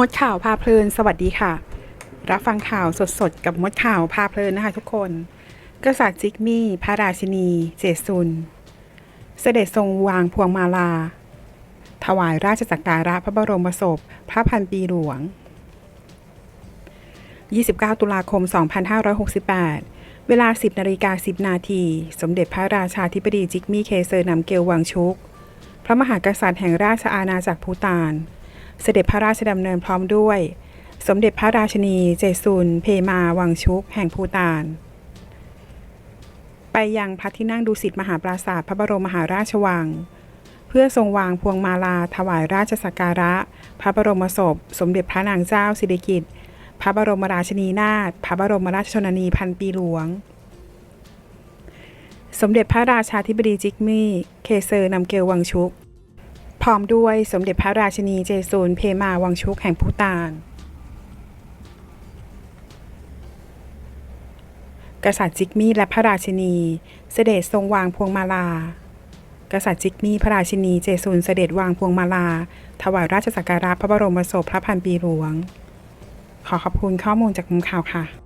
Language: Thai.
มดข่าวพาเพลิน สวัสดีค่ะ รับฟังข่าวสดๆ กับมดข่าวพาเพลินนะคะทุกคน กษัตริย์จิกมี่ พระราชินี เจซุน เสด็จทรงวางพวงมาลา ถวายราชสักการะพระบรมศพ พระพันปีหลวง 29 ตุลาคม 2568 เวลา 10นาฬิกา10 นาที สมเด็จพระราชาธิบดีจิกมี่ เคเซอร์นำเกลวังชุก พระมหากษัตริย์แห่งราชอาณาจักรพูตาน เสด็จพระราชดำเนินพร้อมด้วย สมเด็จพระราชนีเจซุนเพมาวังชุก แห่งพูตาน ไปยังพระที่นั่งดุสิตมหาปราสาทพระบรมมหาราชวัง เพื่อทรงวางพวงมาลาถวายราชสักการะ พระบรมศพ สมเด็จพระนางเจ้าสิริกิติ์พระบรมราชินีนาถพระบรมราชชนนีพันปีหลวง สมเด็จพระราชาธิบดีจิกมี่ เคเซอร์นำเกลวังชุก ร้อมด้วยสมเด็จพระราชินีเจซูนเพมาวังชุกแห่งพูตาน กษัตริย์จิกมี่และพระราชินีเสด็จทรงวางพวงมาลา กษัตริย์จิกมี่พระราชินีเจซูนเสด็จวางพวงมาลา ถวายราชสักการะพระบรมศพพระพันปีหลวง ขอขอบคุณข้อมูลจากมุมข่าวค่ะ